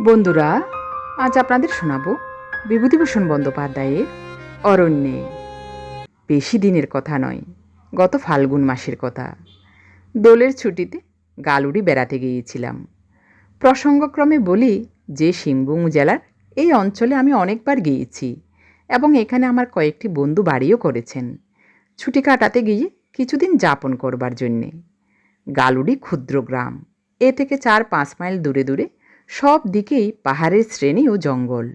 বন্ধুরা, আজ আপনাদের শোনাব বিভূতিভূষণ বন্দ্যোপাধ্যায়ের অরণ্যে। বেশি দিনের কথা নয়, গত ফাল্গুন মাসের কথা। দোলের ছুটিতে গালুড়ি বেড়াতে গিয়েছিলাম। প্রসঙ্গক্রমে বলি যে সিংভূম জেলার এই অঞ্চলে আমি অনেকবার গিয়েছি এবং এখানে আমার কয়েকটি বন্ধু বাড়িও করেছেন। ছুটি কাটাতে গিয়ে কিছুদিন যাপন করবার জন্যে। গালুড়ি ক্ষুদ্র গ্রাম, এ থেকে চার পাঁচ মাইল দূরে দূরে সব দিকেই পাহাড়ের শ্রেণি ও জঙ্গল।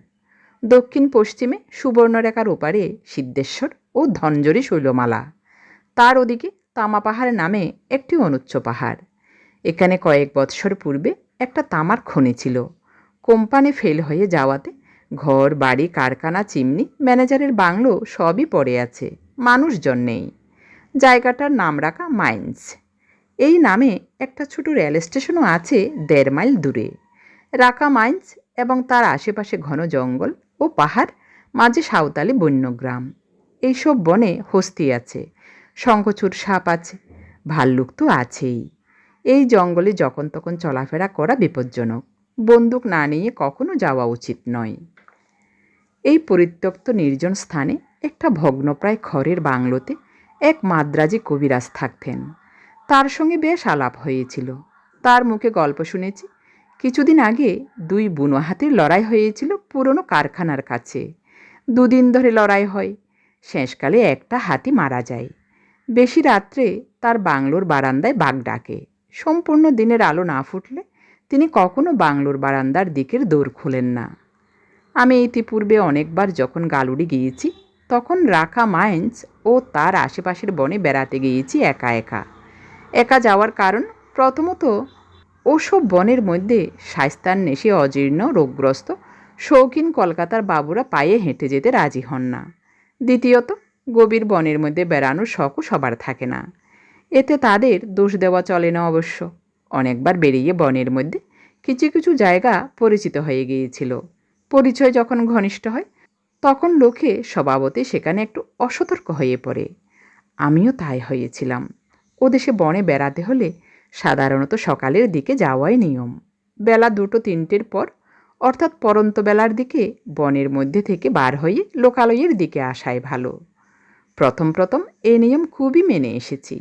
দক্ষিণ পশ্চিমে সুবর্ণরেখার ওপারে সিদ্ধেশ্বর ও ধনজরি শৈলমালা। তার ওদিকে তামা পাহাড় নামে একটি অনুচ্চ পাহাড়। এখানে কয়েক বৎসর পূর্বে একটা তামার খনি ছিল। কোম্পানি ফেল হয়ে যাওয়াতে ঘর, বাড়ি, কারখানা, চিমনি, ম্যানেজারের বাংলো সবই পড়ে আছে। মানুষজন নেই। জায়গাটার নাম রাখা মাইন্স। এই নামে একটা ছোট রেল স্টেশনও আছে দেড় মাইল দূরে। রাকা মাইন্স এবং তার আশেপাশে ঘন জঙ্গল ও পাহাড়, মাঝে সাঁওতালি বন্যগ্রাম। এইসব বনে হস্তি আছে শঙ্খচূড় সাপ আছে, ভাল্লুক তো আছেই। এই জঙ্গলে যখন তখন চলাফেরা করা বিপজ্জনক, বন্দুক না নিয়ে কখনো যাওয়া উচিত নয়। এই পরিত্যক্ত নির্জন স্থানে একটা ভগ্নপ্রায় খড়ের বাংলোতে এক মাদ্রাজি কবিরাজ থাকতেন। তার সঙ্গে বেশ আলাপ হয়েছিল। তার মুখে গল্প শুনেছি কিছুদিন আগে দুই বুনো হাতির লড়াই হয়েছিল পুরনো কারখানার কাছে। দুদিন ধরে লড়াই হয়। শেষকালে একটা হাতি মারা যায়। বেশি রাত্রে তার বাংলোর বারান্দায় বাঘ ডাকে। সম্পূর্ণ দিনের আলো না ফুটলে তিনি কখনো বাংলোর বারান্দার দিকের দৌড় খোলেন না। আমি ইতিপূর্বে অনেকবার যখন গালুড়ি গিয়েছি, তখন রাখা মাইন্স ও তার আশেপাশের বনে বেড়াতে গিয়েছি একা একা। একা যাওয়ার কারণ প্রথমত ওসব বনের মধ্যে শায়স্তার নেশে অজীর্ণ, রোগগ্রস্ত, শৌখিন কলকাতার বাবুরা পায়ে হেঁটে যেতে রাজি হন না। দ্বিতীয়ত, গভীর বনের মধ্যে বেড়ানোর শখও সবার থাকে না। এতে তাদের দোষ দেওয়া চলে না অবশ্য। অনেকবার বেরিয়ে বনের মধ্যে কিছু কিছু জায়গা পরিচিত হয়ে গিয়েছিল। পরিচয় যখন ঘনিষ্ঠ হয়, তখন লোকে স্বভাবতে সেখানে একটু অসতর্ক হয়ে পড়ে। আমিও তাই হয়েছিলাম। ও দেশে বনে বেড়াতে হলে সাধারণত সকালের দিকে যাওয়াই নিয়ম। বেলা দুটো তিনটের পর, অর্থাৎ পরন্ত বেলার দিকে, বনের মধ্যে থেকে বার হয়ে লোকালয়ের দিকে আসাই ভালো। প্রথম প্রথম এ নিয়ম খুবই মেনে এসেছি।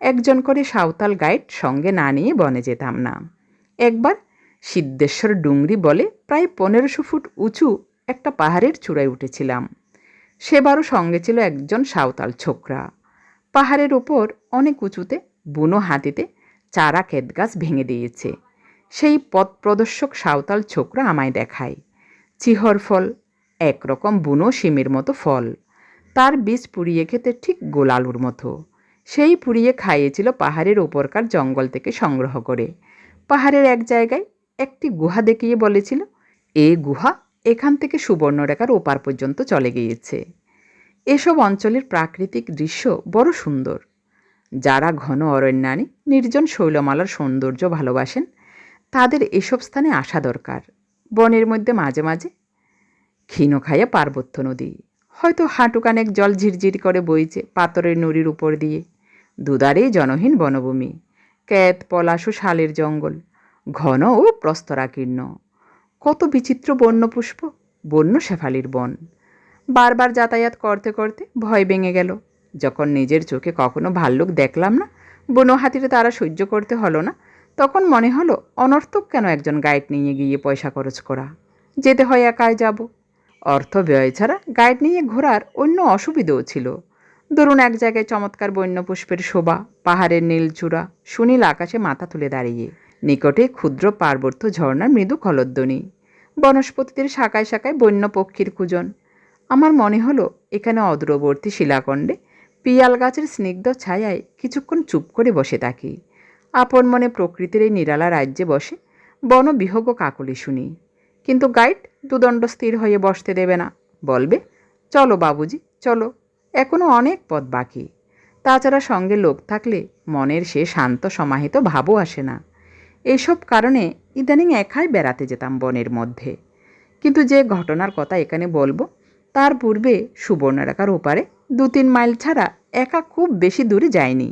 একজন করে সাঁওতাল গাইড সঙ্গে না নিয়ে বনে যেতাম না। একবার সিদ্ধেশ্বর ডুংরি বলে প্রায় পনেরোশো ফুট উঁচু একটা পাহাড়ের চূড়ায় উঠেছিলাম। সেবারও সঙ্গে ছিল একজন সাঁওতাল ছোকরা। পাহাড়ের ওপর অনেক উঁচুতে, বুনো হাতিতে চারা ক্ষেত গাছ ভেঙে দিয়েছে। সেই পথ প্রদর্শক সাঁওতাল ছোকরা আমায় দেখায়। চিহর ফল, একরকম বুনো শিমের মতো ফল। তার বীজ পুড়িয়ে খেতে ঠিক গোলালুর মতো। সেই পুড়িয়ে খাইয়েছিল পাহাড়ের ওপরকার জঙ্গল থেকে সংগ্রহ করে। পাহাড়ের এক জায়গায় একটি গুহা দেখিয়ে বলেছিল, এ গুহা এখান থেকে সুবর্ণরেখার ওপার পর্যন্ত চলে গিয়েছে। এসব অঞ্চলের প্রাকৃতিক দৃশ্য বড় সুন্দর। যারা ঘন অরণ্যানী নির্জন শৈলমালার সৌন্দর্য ভালোবাসেন, তাদের এসব স্থানে আসা দরকার। বনের মধ্যে মাঝে মাঝে ক্ষীণখায়া পার্বত্য নদী। হয়তো হাঁটুকানেক জল ঝিরঝির করে বইছে পাথরের নুড়ির উপর দিয়ে। দুদারে জনহীন বনভূমি, ক্যাত, পলাশ ও শালের জঙ্গল, ঘন ও প্রস্তরাকীর্ণ। কত বিচিত্র বন্যপুষ্প, বন্য শেফালির বন। বারবার যাতায়াত করতে করতে ভয় ভেঙে গেল। যখন নিজের চোখে কখনো ভাল্লুক দেখলাম না, বনো হাতিরে তারা সহ্য করতে হলো না, তখন মনে হলো অনর্থক কেন একজন গাইড নিয়ে গিয়ে পয়সা খরচ করা। যেতে হয় একাই যাব। অর্থ ব্যয় ছাড়া গাইড নিয়ে ঘোরার অন্য অসুবিধেও ছিল। ধরুন এক জায়গায় চমৎকার বন্যপুষ্পের শোভা, পাহাড়ের নীলচূড়া সুনীল আকাশে মাথা তুলে দাঁড়িয়ে, নিকটে ক্ষুদ্র পার্বত্য ঝর্ণার মৃদু খলধ্বনি বনস্পতিদের শাখায় শাখায় বন্য পক্ষীর কুজন। আমার মনে হলো এখানে অদূরবর্তী শিলাখণ্ডে পিয়াল গাছের স্নিগ্ধ ছায়ায় কিছুক্ষণ চুপ করে বসে থাকি। আপন মনে প্রকৃতির এই নিরালা রাজ্যে বসে বন বনবিহগ কাকলি শুনি। কিন্তু গাইড দুদণ্ড স্থির হয়ে বসতে দেবে না। বলবে, চলো বাবুজি, চলো। এখনও অনেক পথ বাকি। তাছাড়া সঙ্গে লোক থাকলে মনের সে শান্ত সমাহিত ভাবও আসে না। এইসব কারণে ইদানিং একাই বেড়াতে যেতাম বনের মধ্যে। কিন্তু যে ঘটনার কথা এখানে বলব, তার পূর্বে সুবর্ণরেখার ওপারে দু তিন মাইল ছাড়া একা খুব বেশি দূরে যায়নি।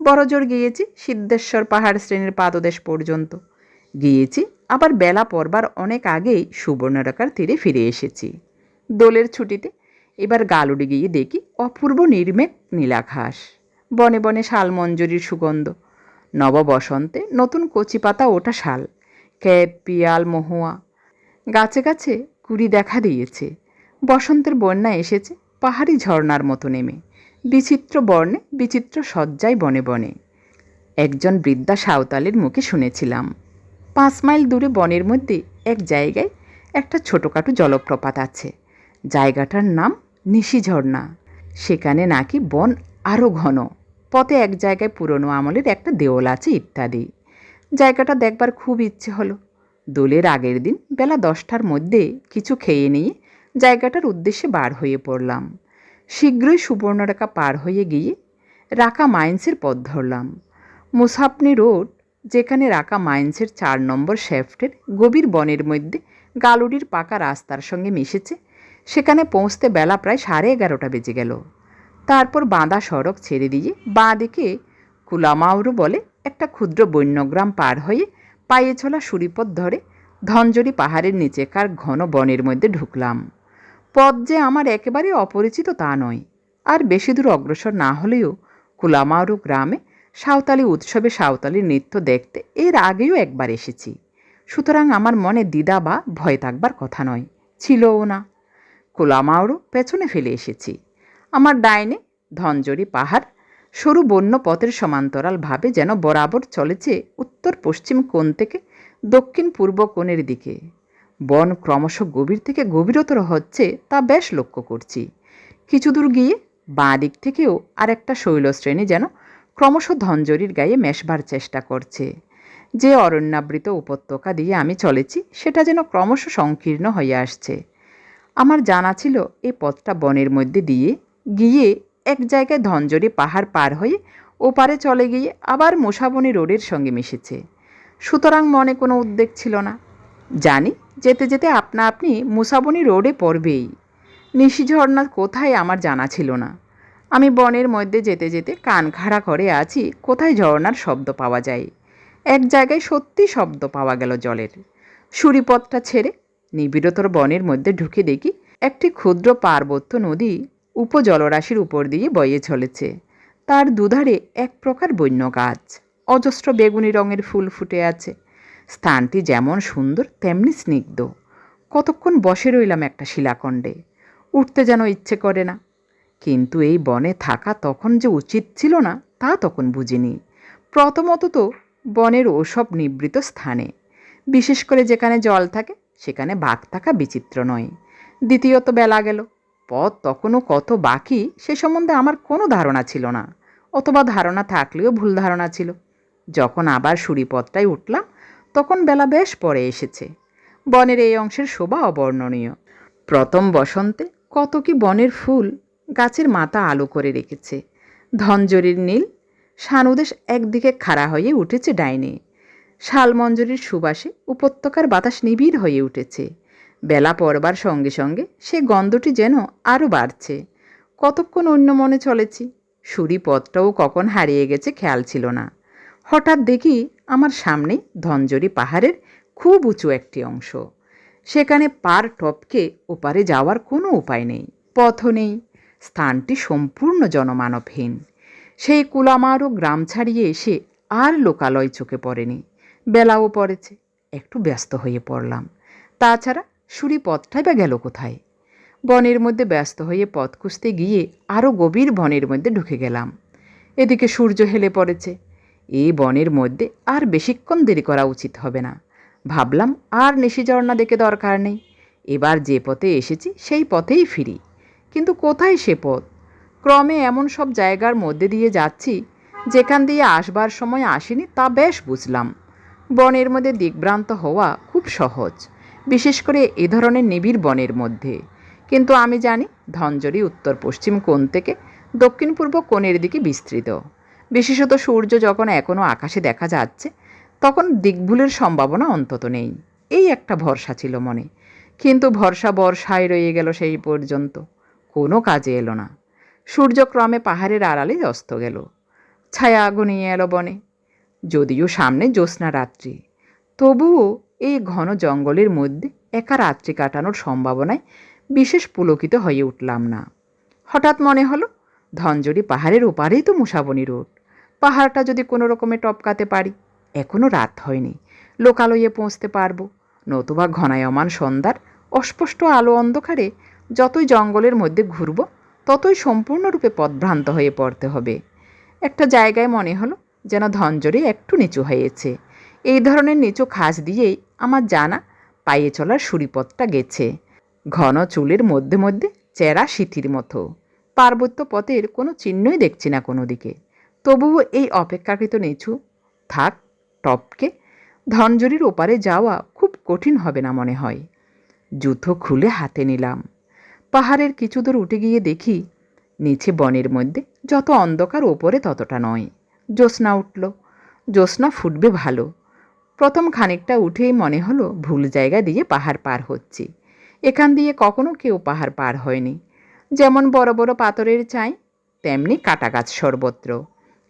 বড়জোর গিয়েছি সিদ্ধেশ্বর পাহাড় শ্রেণির পাদদেশ পর্যন্ত। গিয়েছি, আবার বেলা পড়বার অনেক আগেই সুবর্ণরেখার তীরে ফিরে এসেছি। দোলের ছুটিতে এবার গালুড়ি গিয়ে দেখি অপূর্ব নির্মেক নীলাঘাস বনে বনে শাল মঞ্জুরির সুগন্ধ। নব বসন্তে নতুন কচি পাতা ওঠা শাল। ক্যাপ পিয়াল, মহুয়া। গাছে গাছে কুড়ি দেখা দিয়েছে। বসন্তের বন্যা এসেছে। পাহাড়ি ঝর্ণার মতো নেমে, বিচিত্র বর্ণে, বিচিত্র সজ্জায় বনে বনে। একজন বৃদ্ধা সাঁওতালের মুখে শুনেছিলাম, পাঁচ মাইল দূরে বনের মধ্যে এক জায়গায় একটা ছোটোখাটো জলপ্রপাত আছে, জায়গাটার নাম নিশি ঝর্ণা। সেখানে নাকি বন আরও ঘন, পথে এক জায়গায় পুরনো আমলের একটা দেওয়াল আছে ইত্যাদি। জায়গাটা দেখবার খুব ইচ্ছে হলো। দোলের আগের দিন বেলা দশটার মধ্যে কিছু খেয়ে নিয়ে জায়গাটার উদ্দেশ্যে বার হয়ে পড়লাম। শীঘ্রই সুবর্ণরেখা পার হয়ে গিয়ে রাকা মাইন্সের পথ ধরলাম। মুসাপনি রোড, যেখানে রাকা মাইন্সের চার নম্বর শেফটের গভীর বনের মধ্যে গালুডির পাকা রাস্তার সঙ্গে মিশেছে, সেখানে পৌঁছতে বেলা প্রায় সাড়ে এগারোটা বেজে গেল। তারপর বাঁধা সড়ক ছেড়ে দিয়ে বাঁ দিকে কুলামাউরু বলে একটা ক্ষুদ্র বন্যগ্রাম পার হয়ে পায়ে চলা সুরিপথ ধরে ধনজরি পাহাড়ের নিচেকার ঘন বনের মধ্যে ঢুকলাম। পথ যে আমার একেবারে অপরিচিত তা নয়। আর বেশি দূর অগ্রসর না হলেও কুলামাউরু গ্রামে সাঁওতালি উৎসবে সাঁওতালি নৃত্য দেখতে এর আগেও একবার এসেছি। সুতরাং আমার মনে দ্বিধা বা ভয় থাকবার কথা নয়, ছিলও না। কুলামাউরু পেছনে ফেলে এসেছি। আমার ডাইনে ধনজরি পাহাড়, সরু বন্য পথের সমান্তরালভাবে যেন বরাবর চলেছে উত্তর পশ্চিম কোণ থেকে দক্ষিণ পূর্ব কোণের দিকে। বন ক্রমশ গভীর থেকে গভীরতর হচ্ছে তা বেশ লক্ষ্য করছি। কিছু দূর গিয়ে বাঁ দিক থেকেও আরেকটা শৈলশ্রেণী যেন ক্রমশ ধনজরির গায়ে মেশবার চেষ্টা করছে। যে অরণ্যাবৃত উপত্যকা দিয়ে আমি চলেছি, সেটা যেন ক্রমশ সংকীর্ণ হয়ে আসছে। আমার জানা ছিল এই পথটা বনের মধ্যে দিয়ে গিয়ে এক জায়গায় ধনজরি পাহাড় পার হয়ে ওপারে চলে গিয়ে আবার মোসাবনি রোডের সঙ্গে মিশেছে। সুতরাং মনে কোনো উদ্বেগ ছিল না। জানি যেতে যেতে আপনা আপনি মুসাবনি রোডে পড়বেই। নিশি ঝর্ণা কোথায় আমার জানা ছিল না। আমি বনের মধ্যে যেতে যেতে কান খাড়া করে আছি, কোথায় ঝর্ণার শব্দ পাওয়া যায়? এক জায়গায় সত্যি শব্দ পাওয়া গেল জলের। সুরিপথটা ছেড়ে নিবিড়তর বনের মধ্যে ঢুকে দেখি একটি ক্ষুদ্র পার্বত্য নদী উপজলরাশির উপর দিয়ে বয়ে চলেছে। তার দুধারে এক প্রকার বন্য গাছ। অজস্র বেগুনি রঙের ফুল ফুটে আছে। স্থানটি যেমন সুন্দর, তেমনি স্নিগ্ধ। কতক্ষণ বসে রইলাম একটা শিলাখণ্ডে, উঠতে যেন ইচ্ছে করে না। কিন্তু এই বনে থাকা তখন যে উচিত ছিল না, তা তখন বুঝিনি। প্রথমত তো বনের ওসব নিবৃত স্থানে, বিশেষ করে যেখানে জল থাকে, সেখানে বাঘ থাকা বিচিত্র নয়। দ্বিতীয়ত বেলা গেল, পথ তখনও কত বাকি, সে সম্বন্ধে আমার কোনো ধারণা ছিল না, অথবা ধারণা থাকলেও ভুল ধারণা ছিল। যখন আবার সুরিপথটায় উঠলাম তখন বেলা বেশ পরে এসেছে। বনের এই অংশের শোভা অবর্ণনীয়। প্রথম বসন্তে কত কি বনের ফুল গাছের মাথা আলো করে রেখেছে। ধনজরির নীল সানুদেশ একদিকে খাড়া হয়ে উঠেছে ডাইনে। শালমঞ্জরির সুবাসে উপত্যকার বাতাস নিবিড় হয়ে উঠেছে। বেলা পড়বার সঙ্গে সঙ্গে সে গন্ধটি যেন আরও বাড়ছে। কতক্ষণ অন্য মনে চলেছি? সুরি পথটাও কখন হারিয়ে গেছে খেয়াল ছিল না। হঠাৎ দেখি আমার সামনে ধনজরি পাহাড়ের খুব উঁচু একটি অংশ। সেখানে পার টপকে ওপারে যাওয়ার কোনো উপায় নেই, পথও নেই, স্থানটি সম্পূর্ণ জনমানবহীন। সেই কুলামারও গ্রাম ছাড়িয়ে এসে আর লোকালয় চোখে পড়েনি। বেলাও পড়েছে, একটু ব্যস্ত হয়ে পড়লাম। তাছাড়া সুরি পথটাই বা গেল কোথায়? বনের মধ্যে ব্যস্ত হয়ে পথ খুঁজতে গিয়ে আরও গভীর বনের মধ্যে ঢুকে গেলাম। এদিকে সূর্য হেলে পড়েছে এই বনের মধ্যে আর বেশিক্ষণ দেরি করা উচিত হবে না। ভাবলাম আর নিশিঝর্ণা দেখে দরকার নেই। এবার যে পথে এসেছি সেই পথেই ফিরি। কিন্তু কোথায় সে পথ? ক্রমে এমন সব জায়গার মধ্যে দিয়ে যাচ্ছি, যেখান দিয়ে আসবার সময় আসিনি তা বেশ বুঝলাম। বনের মধ্যে দিগ্ভ্রান্ত হওয়া খুব সহজ, বিশেষ করে এ ধরনের নিবিড় বনের মধ্যে। কিন্তু আমি জানি ধনজরি উত্তর পশ্চিম কোণ থেকে দক্ষিণ পূর্ব কোণের দিকে বিস্তৃত। বিশেষত সূর্য যখন এখনও আকাশে দেখা যাচ্ছে, তখন দিকভুলের সম্ভাবনা অন্তত নেই। এই একটা ভরসা ছিল মনে। কিন্তু ভরসা বর্ষায় রয়ে গেল সেই পর্যন্ত। কোনো কাজে এলো না। সূর্য ক্রমে পাহাড়ের আড়ালে অস্ত গেল। ছায়া ঘনিয়ে এলো বনে। যদিও সামনে জ্যোৎস্না রাত্রি, তবুও এই ঘন জঙ্গলের মধ্যে একা রাত্রি কাটানোর সম্ভাবনায় বিশেষ পুলকিত হয়ে উঠলাম না। হঠাৎ মনে হলো ধনজড়ি পাহাড়ের ওপারেই তো মুসাবনি রোড। পাহাড়টা যদি কোনো রকমে টপকাতে পারি এখনও রাত হয়নি। লোকালয়ে পৌঁছতে পারব। নতুবা ঘনায়মান সন্ধ্যার অস্পষ্ট আলো অন্ধকারে যতই জঙ্গলের মধ্যে ঘুরব, ততই সম্পূর্ণরূপে পথভ্রান্ত হয়ে পড়তে হবে। একটা জায়গায় মনে হলো যেন ধনজরি একটু নিচু হয়েছে। এই ধরনের নিচু খাস দিয়েই আমার জানা পায়ে চলার সুরিপথটা গেছে। ঘন চুলের মধ্যে মধ্যে চেরা সিথির মতো। পার্বত্য পথের কোনো চিহ্নই দেখছি না কোনো দিকে। তবুও এই অপেক্ষাকৃত নিচু। থাক, টপকে। ধনজরির ওপারে যাওয়া খুব কঠিন হবে না মনে হয়। জুতো খুলে হাতে নিলাম। পাহাড়ের কিছু দূর উঠে গিয়ে দেখি, নিচে বনের মধ্যে যত অন্ধকার ওপরে ততটা নয়। জ্যোৎস্না উঠল। জ্যোৎস্না ফুটবে ভালো। প্রথম খানিকটা উঠেই মনে হলো ভুল জায়গা দিয়ে পাহাড় পার হচ্ছি। এখান দিয়ে কখনো কেউ পাহাড় পার হয়নি। যেমন বড় বড় পাথরের চাই তেমনি কাটা গাছ সর্বত্র।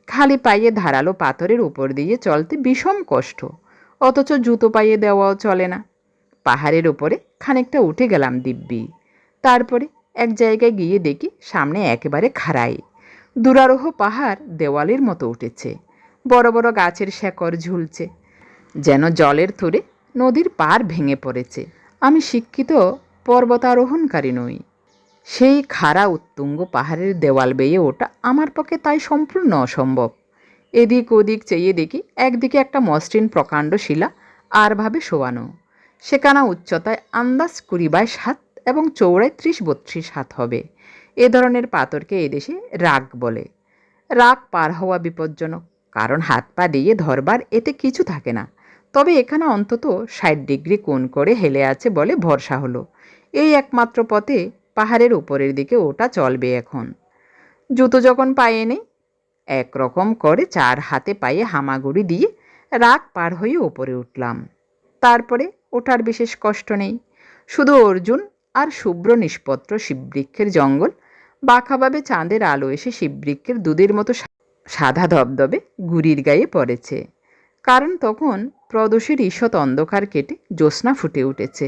খালি পায়ে ধারালো পাথরের উপর দিয়ে চলতে বিষম কষ্ট। অথচ জুতো পায়ে দেওয়াও চলে না। পাহাড়ের উপরে খানিকটা উঠে গেলাম দিব্যি। তারপরে এক জায়গায় গিয়ে দেখি সামনে একেবারে খাড়াই। দুরারোহ পাহাড় দেওয়ালের মতো উঠেছে। বড় বড় গাছের শেকড় ঝুলছে। যেন জলের থরে নদীর পার ভেঙে পড়েছে। আমি শিক্ষিত পর্বতারোহণকারী নই। সেই খাড়া উত্তুঙ্গ পাহাড়ের দেওয়াল বেয়ে ওটা আমার পক্ষে তাই সম্পূর্ণ অসম্ভব। এদিক ওদিক চেয়ে দেখি একদিকে একটা মসৃণ প্রকাণ্ড শিলা আরভাবে শোয়ানো। সেখানা উচ্চতায় আন্দাজ কুড়ি বাইশ হাত এবং চৌড়ায় ত্রিশ বত্রিশ হাত হবে। এ ধরনের পাথরকে এদেশে রাগ বলে। রাগ পার হওয়া বিপজ্জনক, কারণ হাত পা দিয়ে ধরবার এতে কিছু থাকে না। তবে এখানে অন্তত ষাট ডিগ্রি কোণ করে হেলে আছে বলে ভরসা হলো। এই একমাত্র পথে পাহাড়ের উপরের দিকে ওটা চলবে এখন। জুতো যখন পায়ে নেই, একরকম করে চার হাতে পায়ে হামাগুড়ি দিয়ে রাগ পার হয়ে ওপরে উঠলাম। তারপরে ওঠার বিশেষ কষ্ট নেই। শুধু অর্জুন আর শুভ্র নিষ্পত্র শিববৃক্ষের জঙ্গল, বাঁকাভাবে চাঁদের আলো এসে শিববৃক্ষের দুধের মতো সাদা ধবধবে গুড়ির গায়ে পড়েছে। কারণ তখন প্রদোষের ঈষৎ অন্ধকার কেটে জ্যোৎস্না ফুটে উঠেছে।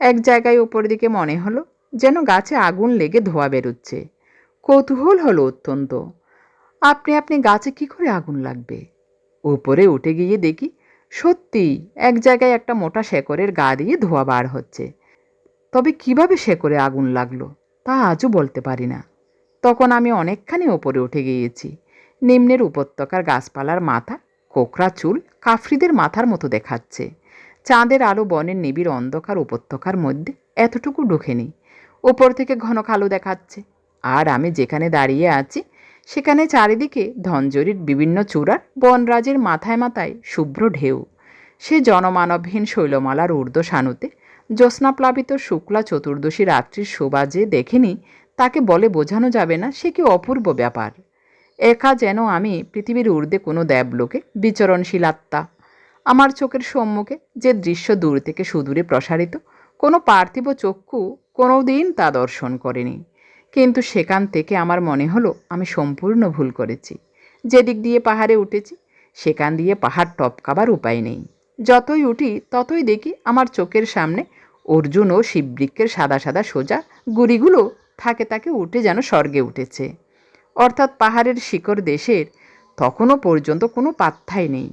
এক জায়গায় ওপর দিকে মনে হলো যেন গাছে আগুন লেগে ধোয়া বেরোচ্ছে। কৌতূহল হলো অত্যন্ত। আপনি আপনি গাছে কি করে আগুন লাগবে? উপরে উঠে গিয়ে দেখি সত্যি এক জায়গায় একটা মোটা শেকরের গা দিয়ে ধোয়া বার হচ্ছে। তবে কীভাবে শেকরে আগুন লাগল তা আজও বলতে পারি না। তখন আমি অনেকখানি ওপরে উঠে গিয়েছি। নিম্নের উপত্যকার গাছপালার মাথা কোকরা চুল, কাফরিদের মাথার মতো দেখাচ্ছে। চাঁদের আলো বনের নিবিড় অন্ধকার উপত্যকার মধ্যে এতটুকু ঢোকেনি। ওপর থেকে ঘন কালো দেখাচ্ছে। আর আমি যেখানে দাঁড়িয়ে আছি, সেখানে চারিদিকে ধনজরির বিভিন্ন চূড়ার বনরাজের মাথায় মাথায় শুভ্র ঢেউ। সে জনমানবহীন শৈলমালার ঊর্ধ্ব সানুতে জ্যোৎস্নাপ্লাবিত শুক্লা চতুর্দশী রাত্রির শোভা যে দেখেনি, তাকে বলে বোঝানো যাবে না সে কি অপূর্ব ব্যাপার। একা যেন আমি পৃথিবীর ঊর্ধ্বে কোনো দেবলোকে বিচরণশীল আত্মা। আমার চোখের সম্মুখে যে দৃশ্য দূর থেকে সুদূরে প্রসারিত কোনো পার্থিব চক্ষু কোনো দিন তা দর্শন করেনি। কিন্তু সেখান থেকে আমার মনে হলো, আমি সম্পূর্ণ ভুল করেছি। যেদিক দিয়ে পাহাড়ে উঠেছি, সেখান দিয়ে পাহাড় টপকাবার উপায় নেই। যতই উঠি, ততই দেখি আমার চোখের সামনে অর্জুন ও শিববৃক্ষের সাদা সাদা সোজা গুড়িগুলো থাকে তাকে উঠে যেন স্বর্গে উঠেছে। অর্থাৎ পাহাড়ের শিকড় দেশের তখনও পর্যন্ত কোনো পাত্তাই নেই।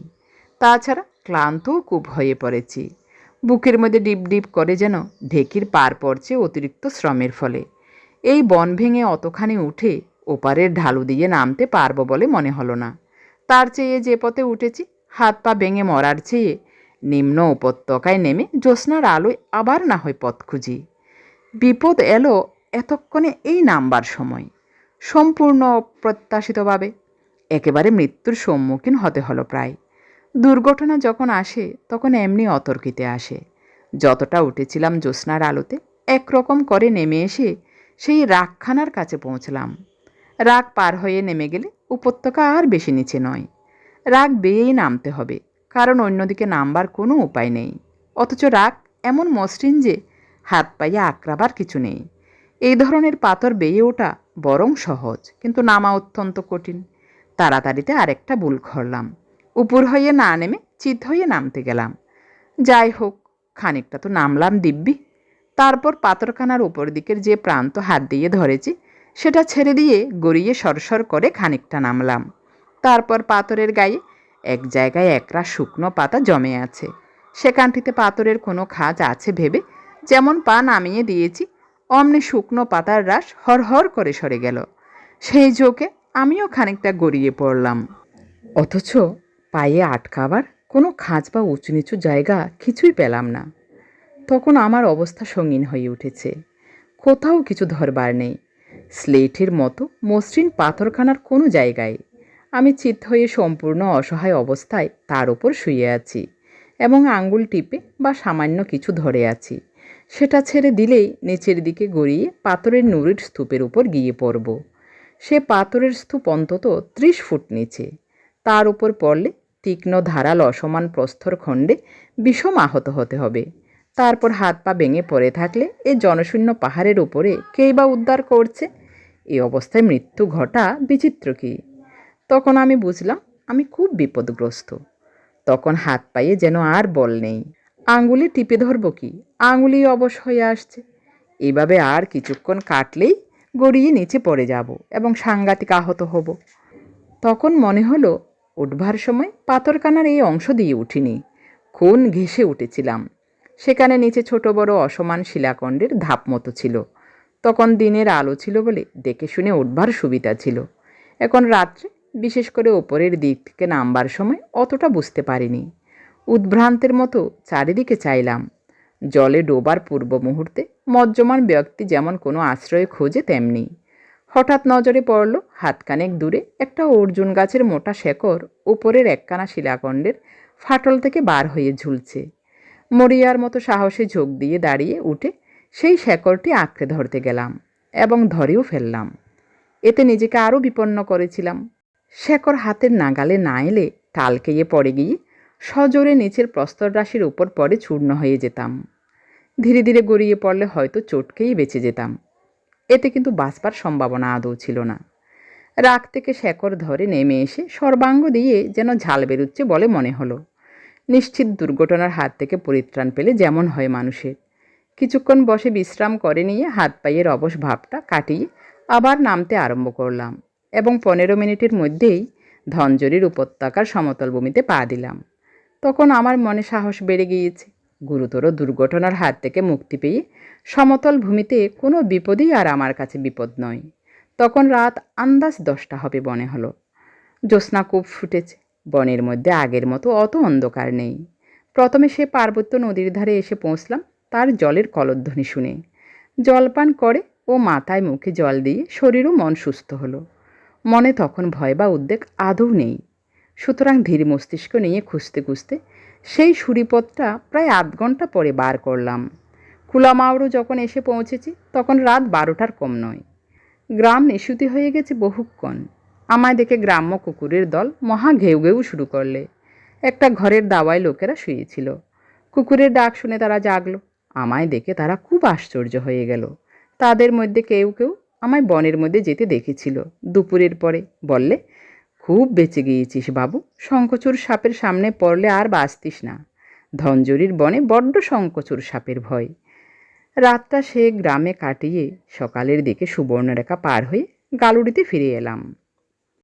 তাছাড়া ক্লান্তও খুব হয়ে পড়েছি। বুকের মধ্যে ডিপ ডিপ করে যেন ঢেকির পার পড়ছে অতিরিক্ত শ্রমের ফলে। এই বন ভেঙে অতখানি উঠে ওপারের ঢালু দিয়ে নামতে পারব বলে মনে হলো না। তার চেয়ে যে পথে উঠেছি, হাত পা ভেঙে মরার চেয়ে নিম্ন উপত্যকায় নেমে জ্যোৎস্নার আলোয় আবার না হয় পথ খুঁজি। বিপদ এলো এতক্ষণে এই নামবার সময়। সম্পূর্ণ অপ্রত্যাশিতভাবে, একেবারে মৃত্যুর সম্মুখীন হতে হলো প্রায়। দুর্ঘটনা যখন আসে, তখন এমনি অতর্কিতে আসে। যতটা উঠেছিলাম জ্যোৎস্নার আলোতে, একরকম করে নেমে এসে সেই রাগখানার কাছে পৌঁছলাম। রাগ পার হয়ে নেমে গেলে উপত্যকা আর বেশি নিচে নয়। রাগ বেয়েই নামতে হবে, কারণ অন্যদিকে নামবার কোনো উপায় নেই। অথচ রাগ এমন মসৃণ যে, হাত পায়ে আঁকড়াবার কিছু নেই। এই ধরনের পাথর বেয়ে ওঠা বরং সহজ, কিন্তু নামা অত্যন্ত কঠিন। তাড়াতাড়িতে আরেকটা ভুল করলাম। উপর হয়ে না নেমে চিত হয়ে নামতে গেলাম। যাই হোক, খানিকটা তো নামলাম দিব্যি। তারপর পাথরখানার উপর দিকের যে প্রান্ত হাত দিয়ে ধরেছি, সেটা ছেড়ে দিয়ে গড়িয়ে সরসর করে খানিকটা নামলাম। তারপর পাথরের গায়ে এক জায়গায় একরা শুকনো পাতা জমে আছে। সেখানটিতে পাথরের কোনো খাজ আছে ভেবে যেমন পা নামিয়ে দিয়েছি, অমনি শুকনো পাতার রাস হরহর করে সরে গেল। সেই যোগে আমিও খানিকটা গড়িয়ে পড়লাম। অথচ পায়ে আটকাবার কোনো খাঁজ বা উঁচু নিচু জায়গা কিছুই পেলাম না। তখন আমার অবস্থা সঙ্গীন হয়ে উঠেছে। কোথাও কিছু ধরবার নেই। স্লেটের মতো মসৃণ পাথরখানার কোনো জায়গায় আমি চিত হয়ে সম্পূর্ণ অসহায় অবস্থায় তার ওপর শুয়ে আছি এবং আঙ্গুল টিপে বা সামান্য কিছু ধরে আছি। সেটা ছেড়ে দিলেই নিচের দিকে গড়িয়ে পাথরের নুড়ির স্তূপের উপর গিয়ে পড়ব। সে পাথরের স্তূপ অন্তত ত্রিশ ফুট নিচে। তার উপর পড়লে তীক্ষ্ণ ধারাল অসমান প্রস্তর খণ্ডে বিষম আহত হতে হবে। তারপর হাত পা ভেঙে পড়ে থাকলে এই জনশূন্য পাহাড়ের উপরে কেই বা উদ্ধার করছে? এই অবস্থায় মৃত্যু ঘটা বিচিত্র কি? তখন আমি বুঝলাম, আমি খুব বিপদগ্রস্ত। তখন হাত পায়ে যেন আর বল নেই। আঙুলে টিপে ধরবো কি? আঙুলি অবশ হয়ে আসছে। এভাবে আর কিছুক্ষণ কাটলেই গড়িয়ে নিচে পড়ে যাব এবং সাংঘাতিক আহত হব। তখন মনে হলো উঠবার সময় পাথরকানার এই অংশ দিয়ে উঠিনি। খুন ঘেসে উঠেছিলাম। সেখানে নিচে ছোট বড় অসমান শিলাখণ্ডের ধাপ মতো ছিল। তখন দিনের আলো ছিল বলে দেখে শুনে উঠবার সুবিধা ছিল। এখন রাত্রে, বিশেষ করে ওপরের দিক থেকে নামবার সময় অতটা বুঝতে পারিনি। উদ্ভ্রান্তের মতো চারিদিকে চাইলাম। জলে ডোবার পূর্ব মুহূর্তে মজ্জমান ব্যক্তি যেমন কোনো আশ্রয় খোঁজে, তেমনি হঠাৎ নজরে পড়ল হাতখানেক দূরে একটা অর্জুন গাছের মোটা শেকড়, উপরের একখানা শিলাখণ্ডের ফাটল থেকে বার হয়ে ঝুলছে। মরিয়ার মতো সাহসে ঝোঁক দিয়ে দাঁড়িয়ে উঠে সেই শেকড়টি আঁকড়ে ধরতে গেলাম এবং ধরেও ফেললাম। এতে নিজেকে আরও বিপন্ন করেছিলাম। শেকড় হাতের নাগালে না এলে টালকেয়ে পড়ে গিয়ে সজোরে নিচের প্রস্তর রাশির উপর পড়ে চূর্ণ হয়ে যেতাম। ধীরে ধীরে গড়িয়ে পড়লে হয়তো চটকেই বেঁচে যেতাম। এতে কিন্তু বাঁচবার সম্ভাবনা আদৌ ছিল না। রাগ থেকে শেকড় ধরে নেমে এসে সর্বাঙ্গ দিয়ে যেন ঝাল বেরুচ্ছে বলে মনে হলো। নিশ্চিত দুর্ঘটনার হাত থেকে পরিত্রাণ পেলে যেমন হয় মানুষের। কিছুক্ষণ বসে বিশ্রাম করে নিয়ে হাত পায়ের অবশ ভাবটা কাটিয়ে আবার নামতে আরম্ভ করলাম এবং পনেরো মিনিটের মধ্যেই ধনজরির উপত্যকার সমতল ভূমিতে পা দিলাম। তখন আমার মনে সাহস বেড়ে গিয়েছে। গুরুতর দুর্ঘটনার হাত থেকে মুক্তি পেয়ে সমতল ভূমিতে কোনো বিপদই আর আমার কাছে বিপদ নয়। তখন রাত আন্দাজ দশটা হবে বনে হলো। জ্যোৎস্না কূপ ফুটেছে। বনের মধ্যে আগের মতো অত অন্ধকার নেই। প্রথমে সে পার্বত্য নদীর ধারে এসে পৌঁছলাম, তার জলের কলধ্বনি শুনে। জলপান করে ও মাথায় মুখে জল দিয়ে শরীর ও মন সুস্থ হলো। মনে তখন ভয় বা উদ্বেগ আদৌ নেই। সুতরাং ধীর মস্তিষ্ক নিয়ে খুঁজতে খুঁজতে সেই সুরিপথটা প্রায় আধ ঘণ্টা পরে বার করলাম। কুলামাউড়ু যখন এসে পৌঁছেছি, তখন রাত বারোটার কম নয়। গ্রাম নিশুতি হয়ে গেছে বহুক্ষণ। আমায় দেখে গ্রাম্য কুকুরের দল মহা ঘেউ ঘেউ শুরু করলে। একটা ঘরের দাওয়ায় লোকেরা শুয়েছিল। কুকুরের ডাক শুনে তারা জাগলো। আমায় দেখে তারা খুব আশ্চর্য হয়ে গেল। তাদের মধ্যে কেউ কেউ আমায় বনের মধ্যে যেতে দেখেছিল। দুপুরের পরে বললে খুব বেঁচে গিয়েছিস বাবু। শঙ্কচুর সাপের সামনে পড়লে আর বাঁচতিস না। ধনজুরির বনে বড্ড শঙ্কচুর সাপের ভয়। রাতটা সে গ্রামে কাটিয়ে সকালের দিকে সুবর্ণরেখা পার হয়ে গালুড়িতে ফিরে এলাম।